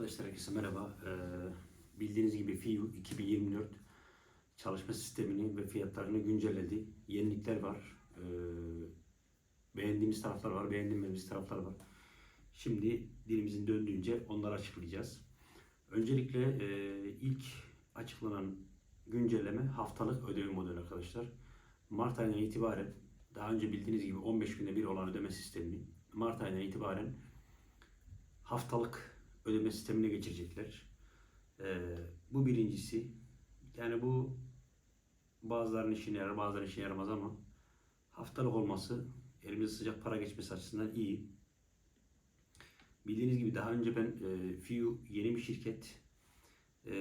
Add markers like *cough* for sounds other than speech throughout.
Arkadaşlar herkese merhaba. Ee, bildiğiniz gibi FIU 2024 çalışma sistemini ve fiyatlarını güncelledi. Yenilikler var. Ee, beğendiğimiz taraflar var, beğenmediğimiz taraflar var. Şimdi dilimizin döndüğünce onları açıklayacağız. Öncelikle e, ilk açıklanan güncelleme haftalık ödeme modeli arkadaşlar. Mart ayından itibaren daha önce bildiğiniz gibi 15 günde bir olan ödeme sistemini Mart ayından itibaren haftalık ödeme sistemine geçirecekler. Ee, bu birincisi. Yani bu bazılarının işine yarar, bazılarının işine yaramaz ama haftalık olması elimize sıcak para geçmesi açısından iyi. Bildiğiniz gibi daha önce ben e, FIU yeni bir şirket e,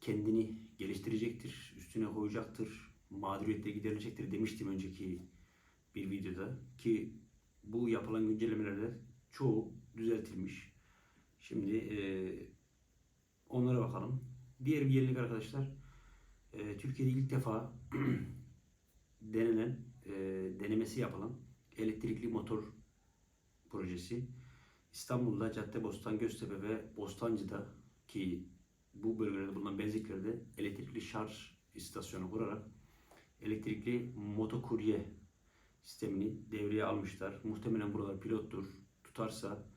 kendini geliştirecektir, üstüne koyacaktır, mağduriyetle giderilecektir demiştim önceki bir videoda ki bu yapılan güncellemelerde çoğu düzeltilmiş. Şimdi e, onlara bakalım. Diğer bir yenilik arkadaşlar e, Türkiye'de ilk defa *clears throat* denenen, e, denemesi yapılan elektrikli motor projesi İstanbul'da Caddebostan, Göztepe ve Bostancı'da ki bu bölgelerde bulunan benzinliklerde elektrikli şarj istasyonu kurarak elektrikli motokurye sistemini devreye almışlar. Muhtemelen buralar pilottur. Tutarsa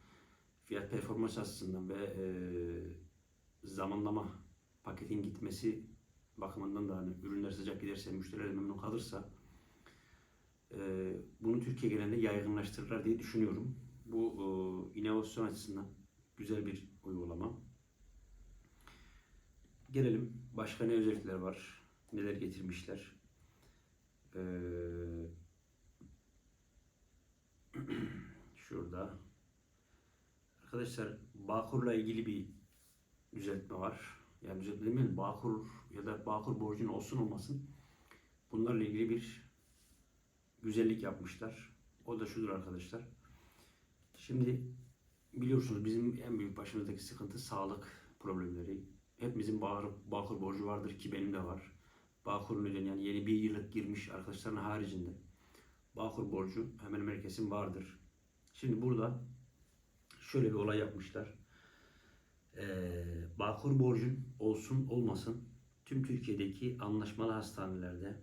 fiyat performans açısından ve e, zamanlama paketin gitmesi bakımından da hani ürünler sıcak giderse, müşteriler memnun kalırsa e, bunu Türkiye genelinde yaygınlaştırırlar diye düşünüyorum. Bu e, inovasyon açısından güzel bir uygulama. Gelelim başka ne özellikler var, neler getirmişler. Eee *clears throat* şurada arkadaşlar Bağkur'la ilgili bir düzeltme var. Yani düzeltme demeyelim Bağkur ya da Bağkur borcun olsun olmasın bunlarla ilgili bir güzellik yapmışlar. O da şudur arkadaşlar. Şimdi biliyorsunuz bizim en büyük başımızdaki sıkıntı sağlık problemleri. Hepimizin Bağkur, Bağkur borcu vardır ki benim de var. Bağkur'un ödeni yani yeni bir yıllık girmiş arkadaşların haricinde Bağkur borcu hemen herkesin vardır. Şimdi burada şöyle bir olay yapmışlar. Ee, Bağkur borcun olsun olmasın tüm Türkiye'deki anlaşmalı hastanelerde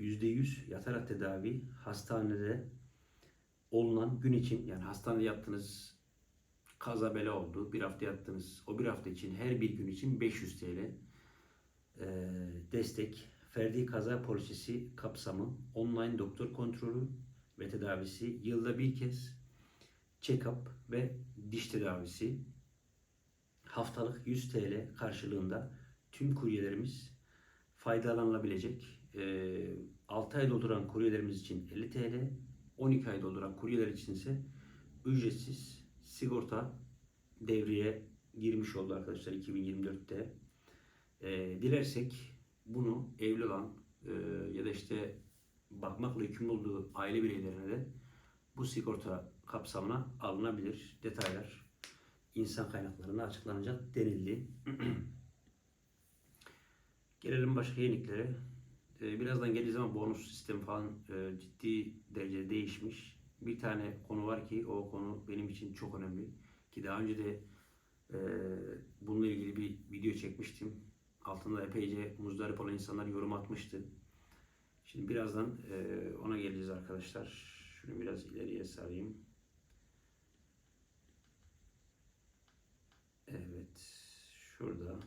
%100 yatarak tedavi hastanede olunan gün için yani hastanede yaptığınız kaza bela oldu. Bir hafta yattınız. O bir hafta için her bir gün için 500 TL e, destek ferdi kaza polisisi kapsamı online doktor kontrolü ve tedavisi yılda bir kez check-up ve diş tedavisi haftalık 100 TL karşılığında tüm kuryelerimiz faydalanılabilecek. E, 6 ay dolduran kuryelerimiz için 50 TL, 12 ay dolduran kuryeler için ise ücretsiz sigorta devreye girmiş oldu arkadaşlar 2024'te. E, dilersek bunu evli olan e, ya da işte bakmakla yükümlü olduğu aile bireylerine de bu sigorta kapsamına alınabilir. Detaylar insan kaynaklarında açıklanacak denildi. *clears throat* Gelelim başka yeniliklere. E, birazdan geleceğiz ama bonus sistemi falan e, ciddi derecede değişmiş. Bir tane konu var ki o konu benim için çok önemli. Ki daha önce de e, bununla ilgili bir video çekmiştim altında epeyce muzdarip olan insanlar yorum atmıştı. Şimdi birazdan e, ona geleceğiz arkadaşlar. Şunu biraz ileriye sarayım. Evet. Şurada.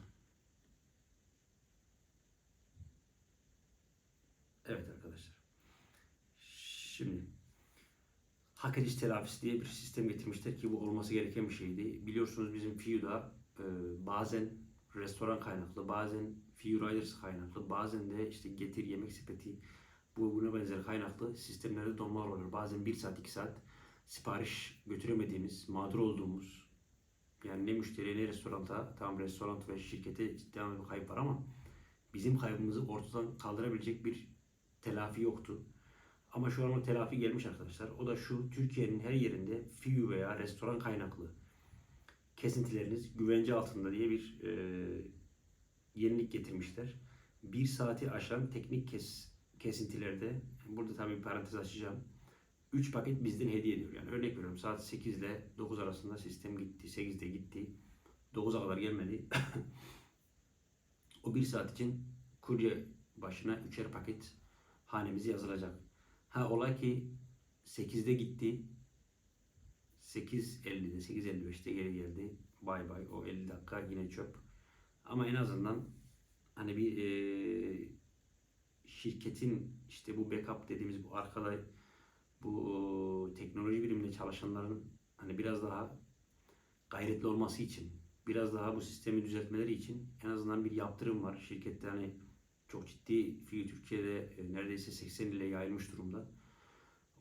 Evet arkadaşlar. Şimdi hak ediş telafisi diye bir sistem getirmişler ki bu olması gereken bir şeydi. Biliyorsunuz bizim FIU'da e, bazen restoran kaynaklı, bazen Few Riders kaynaklı, bazen de işte getir yemek sepeti bu buna benzer kaynaklı sistemlerde donmalar oluyor. Bazen 1 saat 2 saat sipariş götüremediğimiz, mağdur olduğumuz yani ne müşteriye ne restoranta, tam restoran ve şirkete ciddi bir kayıp var ama bizim kaybımızı ortadan kaldırabilecek bir telafi yoktu. Ama şu an o telafi gelmiş arkadaşlar. O da şu Türkiye'nin her yerinde FIU veya restoran kaynaklı kesintileriniz güvence altında diye bir e, yenilik getirmişler. Bir saati aşan teknik kes, kesintilerde, burada tabii bir parantez açacağım. 3 paket bizden hediye ediyor. Yani örnek veriyorum saat 8 ile 9 arasında sistem gitti. 8'de gitti. 9'a kadar gelmedi. *laughs* o bir saat için kurye başına 3'er paket hanemize yazılacak. Ha olay ki 8'de gitti. 8.50'de 8.55'te geri geldi. Bay bay. O 50 dakika yine çöp. Ama en azından hani bir eee, şirketin işte bu backup dediğimiz bu arkada bu teknoloji biriminde çalışanların hani biraz daha gayretli olması için, biraz daha bu sistemi düzeltmeleri için en azından bir yaptırım var. Şirkette hani çok ciddi fiil Türkiye'de e, neredeyse 80 ile yayılmış durumda.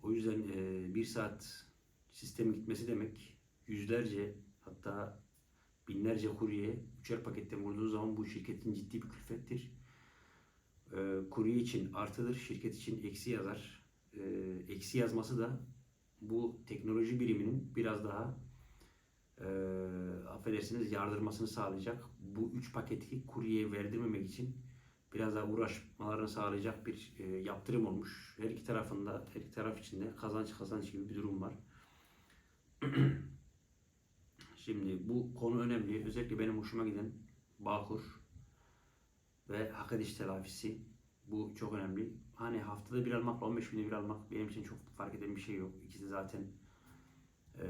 O yüzden e, bir saat sistem gitmesi demek yüzlerce hatta binlerce kurye üçer paketten vurduğu zaman bu şirketin ciddi bir külfettir. E, için artıdır, şirket için eksi yazar. E, eksi yazması da bu teknoloji biriminin biraz daha e, affedersiniz yardırmasını sağlayacak. Bu üç paketi kuryeye verdirmemek için biraz daha uğraşmalarını sağlayacak bir e, yaptırım olmuş. Her iki tarafında, her iki taraf içinde kazanç kazanç gibi bir durum var. *clears throat* Şimdi bu konu önemli. Özellikle benim hoşuma giden Bağkur ve hak ediş telafisi. Bu çok önemli. Hani haftada bir almakla 15 günde bir almak benim için çok fark eden bir şey yok. İkisi zaten e,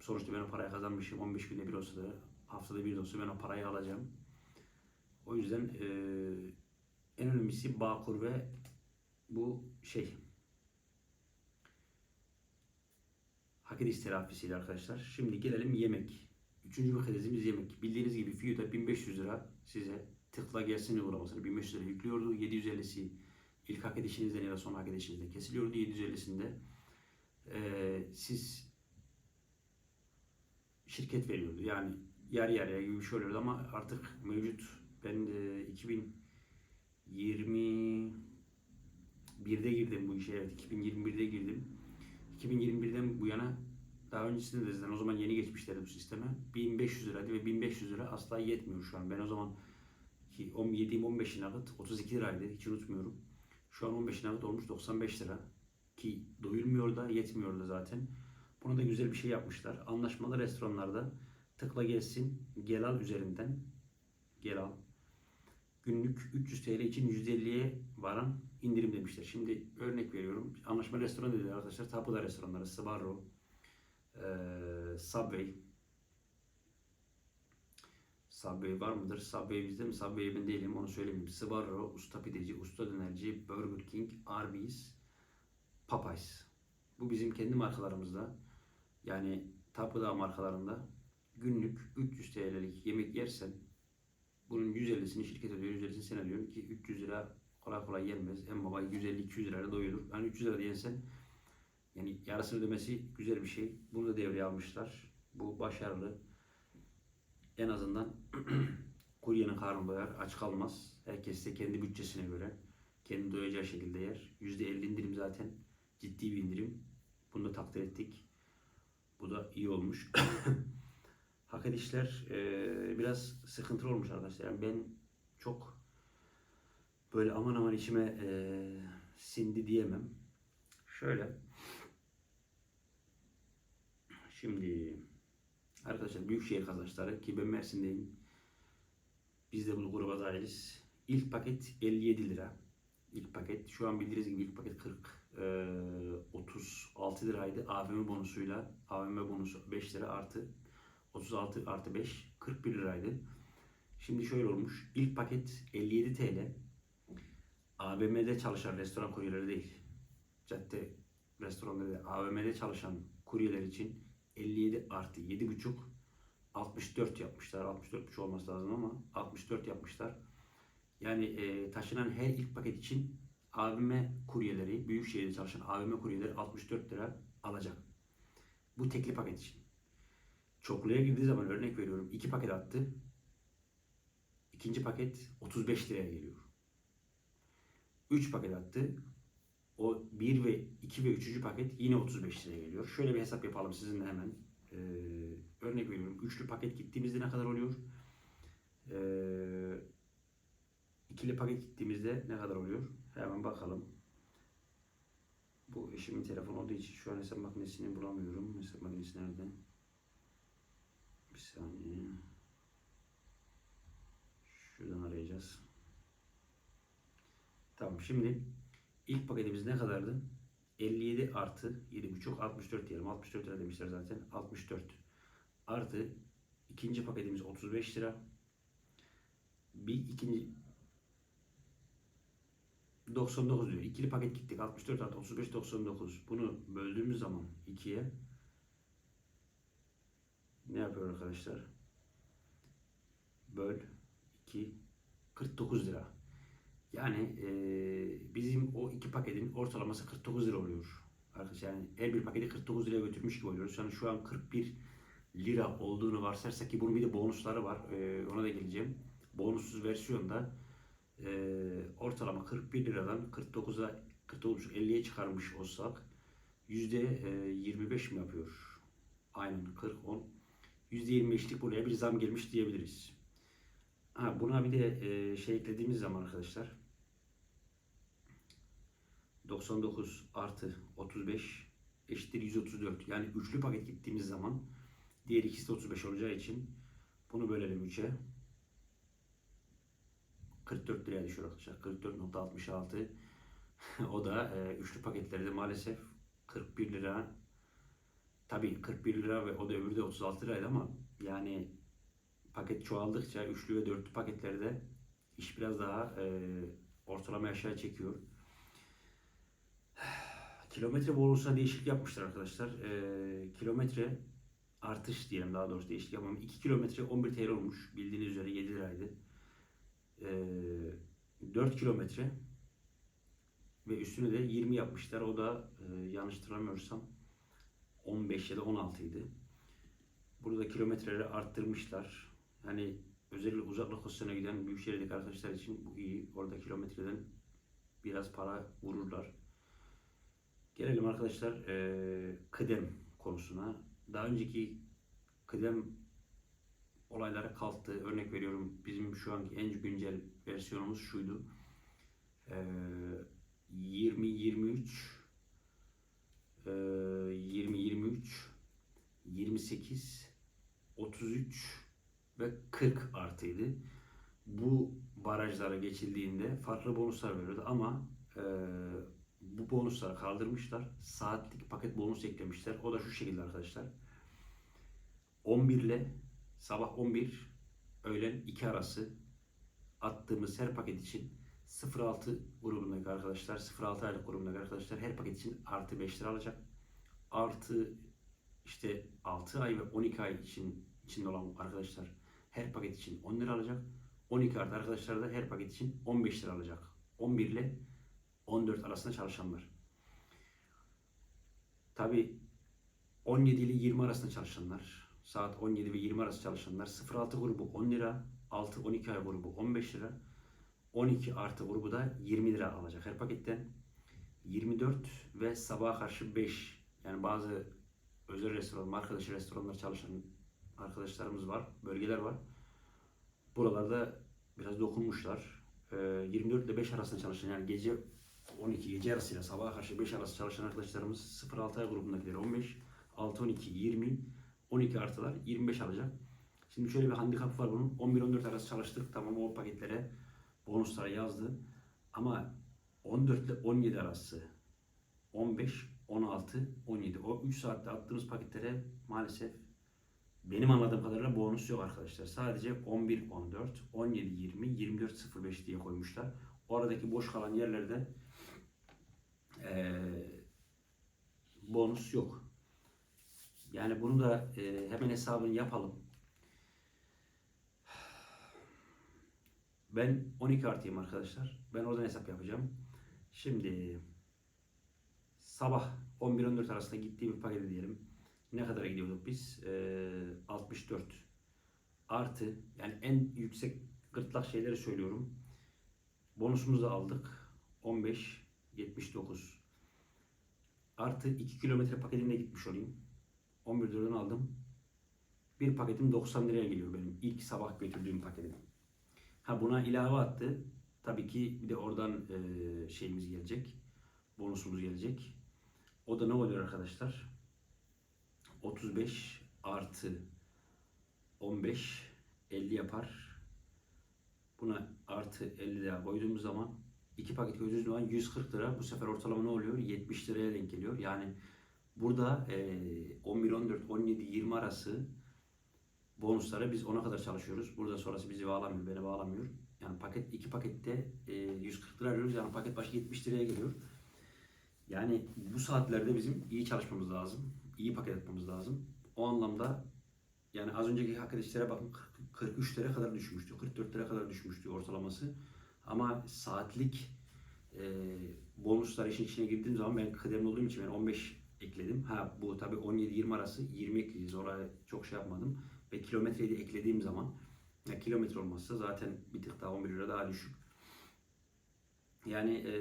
sonuçta ben o parayı kazanmışım. 15 günde bir olsa da haftada bir olsa ben o parayı alacağım. O yüzden e, en önemlisi Bağkur ve bu şey hak ediş telafisiyle arkadaşlar. Şimdi gelelim yemek. Üçüncü mekanizmimiz yemek. Bildiğiniz gibi FIU'da 1500 lira size tıkla gelsin uygulamasını 1500 lira yüklüyordu. 750'si ilk hak edişinizden ya da son hak edişinizden kesiliyordu. 750'sinde eee siz şirket veriyordu. Yani yarı yarıya gibi şey oluyordu ama artık mevcut ben de 2021'de girdim bu işe. Evet 2021'de girdim. 2021'den bu yana daha öncesinde de zaten o zaman yeni geçmişlerdi bu sisteme. 1500 liraydı ve 1500 lira asla yetmiyor şu an. Ben o zaman 17'im 15 nakit 32 liraydı hiç unutmuyorum. Şu an 15 nakit olmuş 95 lira. Ki doyulmuyor da yetmiyor da zaten. Buna da güzel bir şey yapmışlar. Anlaşmalı restoranlarda tıkla gelsin gel al üzerinden gel al. Günlük 300 TL için %50'ye varan indirim demişler. Şimdi örnek veriyorum. Anlaşmalı restoran dediler arkadaşlar. Tapuda restoranları. Sbarro, eee Subway. Subway var mıdır? Subway bizde mi? Subway ben değilim onu söylemeyeyim. Sbarro, Usta Pideci, Usta Dönerci, Burger King, Arby's, Popeyes. Bu bizim kendi markalarımızda. Yani Tapuda markalarında günlük 300 TL'lik yemek yersen bunun 150'sini şirket ödüyor, 150'sini sen ödüyorsun ki 300 lira kolay kolay yenmez. En baba 150-200 lirayla doyurur. Yani 300 lira diyensen yani yarısını ödemesi güzel bir şey. Bunu da devreye almışlar. Bu başarılı. En azından *clears throat* kuryenin karnı doyar, aç kalmaz. Herkes de kendi bütçesine göre kendi doyacağı şekilde yer. %50 indirim zaten ciddi bir indirim. Bunu da takdir ettik. Bu da iyi olmuş. *clears throat* Hak edişler eee, biraz sıkıntılı olmuş arkadaşlar. Yani ben çok böyle aman aman içime eee, sindi diyemem. Şöyle. Şimdi arkadaşlar büyükşehir kazançları ki ben Mersin'deyim. Biz de bu gruba dahiliz. İlk paket 57 lira. İlk paket. Şu an bildiğiniz gibi ilk paket 40 eee, 36 liraydı. AVM bonusuyla AVM bonusu 5 lira artı 36 artı 5 41 liraydı. Şimdi şöyle olmuş. İlk paket 57 TL. AVM'de çalışan restoran kuryeleri değil. Cadde restoranları değil. AVM'de çalışan kuryeler için 57 artı 7,5 64 yapmışlar. 64,5 olması lazım ama 64 yapmışlar. Yani e, taşınan her ilk paket için AVM kuryeleri, büyük şehirde çalışan AVM kuryeleri 64 lira alacak. Bu tekli paket için. Çokluya girdiği zaman örnek veriyorum. iki paket attı. İkinci paket 35 liraya geliyor. 3 paket attı. O 1 ve 2 ve 3. paket yine 35 liraya geliyor. Şöyle bir hesap yapalım sizinle hemen. Ee, örnek veriyorum. Üçlü paket gittiğimizde ne kadar oluyor? Ee, ikili paket gittiğimizde ne kadar oluyor? Hemen bakalım. Bu eşimin telefonu olduğu için şu an hesap makinesini bulamıyorum. Hesap makinesi nerede? Bir saniye. Şuradan arayacağız. Tamam şimdi ilk paketimiz ne kadardı? 57 artı 7,5 64 diyelim. 64 lira demişler zaten. 64 artı ikinci paketimiz 35 lira. Bir ikinci 99 diyor. İkili paket gittik. 64 artı 35 99. Bunu böldüğümüz zaman 2'ye ne yapıyor arkadaşlar? Böl 2 49 lira. Yani eee, bizim o iki paketin ortalaması 49 lira oluyor. Arkadaşlar yani her bir paketi 49 liraya götürmüş gibi oluyoruz. Yani şu an 41 lira olduğunu varsayarsak ki bunun bir de bonusları var. Eee, ona da geleceğim. Bonussuz versiyonda eee, ortalama 41 liradan 49'a 49 50'ye çıkarmış olsak yüzde eee, 25 mi yapıyor? Aynen 40 10 yüzde 25'lik buraya bir zam gelmiş diyebiliriz. Ha, buna bir de eee, şey eklediğimiz zaman arkadaşlar 99 artı 35 eşittir 134. Yani üçlü paket gittiğimiz zaman diğer ikisi de 35 olacağı için bunu bölelim 3'e. 44 liraya düşüyor arkadaşlar. 44.66. *laughs* o da e, üçlü paketlerde maalesef 41 lira. Tabii 41 lira ve o da öbürü de 36 liraydı ama yani paket çoğaldıkça üçlü ve dörtlü paketlerde iş biraz daha e, ortalama aşağı çekiyor. Kilometre bonusuna değişiklik yapmışlar arkadaşlar. E, kilometre artış diyelim daha doğrusu değişiklik yapmam. 2 kilometre 11 TL olmuş. Bildiğiniz üzere 7 liraydı. E, 4 kilometre ve üstüne de 20 yapmışlar. O da e, yanlış hatırlamıyorsam 15 ya da 16 idi. Burada kilometreleri arttırmışlar. Hani özellikle uzak lokasyona giden büyük şehirdeki arkadaşlar için bu iyi. Orada kilometreden biraz para vururlar. Gelelim arkadaşlar eee, kıdem konusuna. Daha önceki kıdem olayları kalktı. Örnek veriyorum bizim şu anki en güncel versiyonumuz şuydu. Eee 20 23 eee, 20 23 28 33 ve 40 artıydı. Bu barajlara geçildiğinde farklı bonuslar veriyordu ama eee, bu bonusları kaldırmışlar. Saatlik paket bonus eklemişler. O da şu şekilde arkadaşlar. 11 ile sabah 11 öğlen 2 arası attığımız her paket için 06 grubundaki arkadaşlar, 06 aylık grubundaki arkadaşlar her paket için artı 5 lira alacak. Artı işte 6 ay ve 12 ay için içinde olan arkadaşlar her paket için 10 lira alacak. 12 artı arkadaşlar da her paket için 15 lira alacak. 11 ile 14 arasında çalışanlar. Tabi 17 ile 20 arasında çalışanlar, saat 17 ve 20 arası çalışanlar 06 grubu 10 lira, 6-12 ay grubu 15 lira, 12 artı grubu da 20 lira alacak her paketten. 24 ve sabaha karşı 5 yani bazı özel restoran, marka dışı restoranlar çalışan arkadaşlarımız var, bölgeler var. Buralarda biraz dokunmuşlar. Ee, 24 ile 5 arasında çalışan yani gece 12 gece arasıyla sabaha karşı 5 arası çalışan arkadaşlarımız 0-6 ay grubundakileri 15, 6-12, 20, 12 artılar 25 alacak. Şimdi şöyle bir handikap var bunun. 11-14 arası çalıştık. Tamam o paketlere bonuslara yazdı. Ama 14 ile 17 arası 15, 16, 17. O 3 saatte attığımız paketlere maalesef benim anladığım kadarıyla bonus yok arkadaşlar. Sadece 11, 14, 17, 20, 24, 05 diye koymuşlar. Oradaki boş kalan yerlerde eee, bonus yok. Yani bunu da eee, hemen hesabını yapalım. Ben 12 artıyım arkadaşlar. Ben oradan hesap yapacağım. Şimdi sabah 11-14 arasında gittiğim bir paketi diyelim. Ne kadar gidiyorduk biz? Ee, 64 artı yani en yüksek gırtlak şeyleri söylüyorum. Bonusumuzu aldık. 15 79 artı 2 kilometre paketimle gitmiş olayım. 11 liradan aldım. Bir paketim 90 liraya geliyor benim ilk sabah götürdüğüm paketim. Ha buna ilave attı. Tabii ki bir de oradan e, şeyimiz gelecek. Bonusumuz gelecek. o da ne oluyor arkadaşlar? 35 artı 15 50 yapar. Buna artı 50 daha koyduğumuz zaman iki paket koyduğumuz zaman 140 lira. Bu sefer ortalama ne oluyor? 70 liraya denk geliyor. Yani burada eee 11, 14, 17, 20 arası bonuslara biz ona kadar çalışıyoruz. Burada sonrası bizi bağlamıyor, beni bağlamıyor. Yani paket iki pakette eee, 140 lira arıyoruz. Yani paket başı 70 liraya geliyor. Yani bu saatlerde bizim iyi çalışmamız lazım. iyi paket etmemiz lazım. O anlamda yani az önceki arkadaşlara bakın 40 43 lira kadar düşmüştü. 44 lira kadar düşmüştü ortalaması. Ama saatlik e, bonuslar işin içine girdiğim zaman ben kıdemli olduğum için ben 15 ekledim. Ha bu tabii 17-20 arası 20 ekleyeceğiz. Oraya çok şey yapmadım. Ve kilometreyi de eklediğim zaman ya kilometre olmazsa zaten bir tık daha 11 lira daha düşük. Yani e,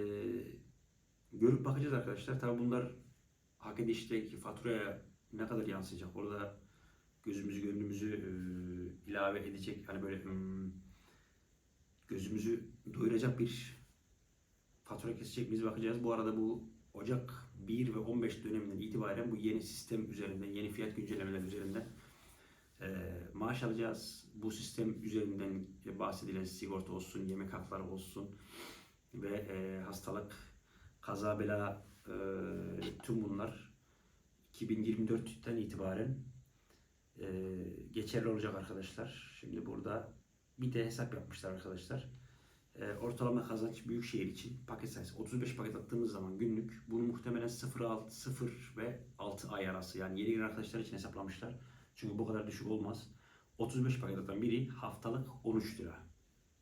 görüp bakacağız arkadaşlar. Tabii bunlar hak edişteki faturaya ne kadar yansıyacak? Orada gözümüzü gönlümüzü e, ilave edecek hani böyle hmm, gözümüzü doyuracak bir fatura kesecek miyiz bakacağız. Bu arada bu Ocak 1 ve 15 döneminden itibaren bu yeni sistem üzerinden, yeni fiyat güncellemeler üzerinden e, maaş alacağız. Bu sistem üzerinden bahsedilen sigorta olsun, yemek hakları olsun ve e, hastalık, kaza bela e, tüm bunlar 2024'ten itibaren e, geçerli olacak arkadaşlar. Şimdi burada bir de hesap yapmışlar arkadaşlar. E, ortalama kazanç büyük şehir için paket sayısı 35 paket attığımız zaman günlük bunu muhtemelen 0, 6, 0 ve 6 ay arası yani yeni giren arkadaşlar için hesaplamışlar. Çünkü bu kadar düşük olmaz. 35 paket atan biri haftalık 13 lira.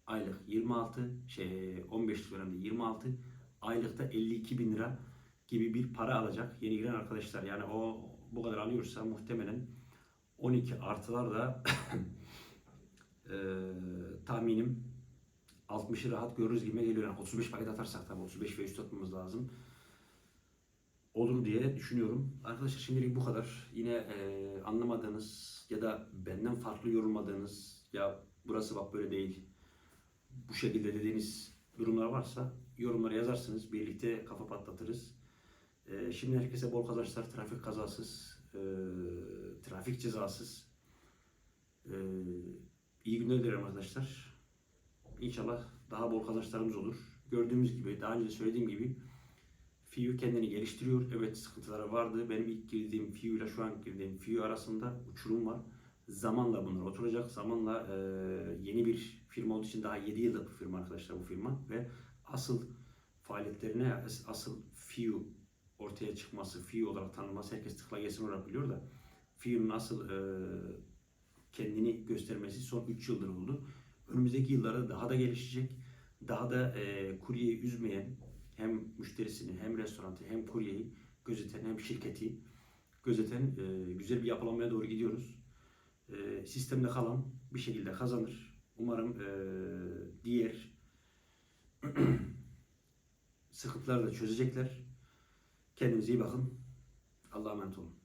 Aylık 26, şey 15 dönemde 26, aylıkta 52 bin lira gibi bir para alacak yeni giren arkadaşlar. Yani o bu kadar alıyorsa muhtemelen 12 artılar da *coughs* e, tahminim 60'ı rahat görürüz gibi geliyor. Yani 35 paket atarsak tabii 35 ve üst atmamız lazım. Olur diye düşünüyorum. Arkadaşlar şimdilik bu kadar. Yine e, anlamadığınız ya da benden farklı yorumladığınız ya burası bak böyle değil bu şekilde dediğiniz durumlar varsa yorumlara yazarsınız. Birlikte kafa patlatırız. E, şimdi herkese bol kazançlar, trafik kazasız, e, trafik cezasız. E, iyi günler dilerim arkadaşlar. İnşallah daha bol kazançlarımız olur. Gördüğümüz gibi, daha önce söylediğim gibi FIU kendini geliştiriyor. Evet sıkıntıları vardı. Benim ilk girdiğim FIU ile şu an girdiğim FIU arasında uçurum var. Zamanla bunlar oturacak. Zamanla e, yeni bir firma olduğu için daha 7 yıllık bir firma arkadaşlar bu firma. Ve asıl faaliyetlerine, as- asıl FIU ortaya çıkması, FIU olarak tanınması herkes tıkla gelsin olarak biliyor da FIU'nun asıl e, kendini göstermesi son 3 yıldır oldu. Önümüzdeki yıllarda daha da gelişecek. Daha da e, kuryeyi üzmeyen hem müşterisini hem restoranı hem kuryeyi gözeten hem şirketi gözeten e, güzel bir yapılanmaya doğru gidiyoruz. E, sistemde kalan bir şekilde kazanır. Umarım e, diğer *clears throat* sıkıntıları da çözecekler. Kendinize iyi bakın. Allah'a emanet olun.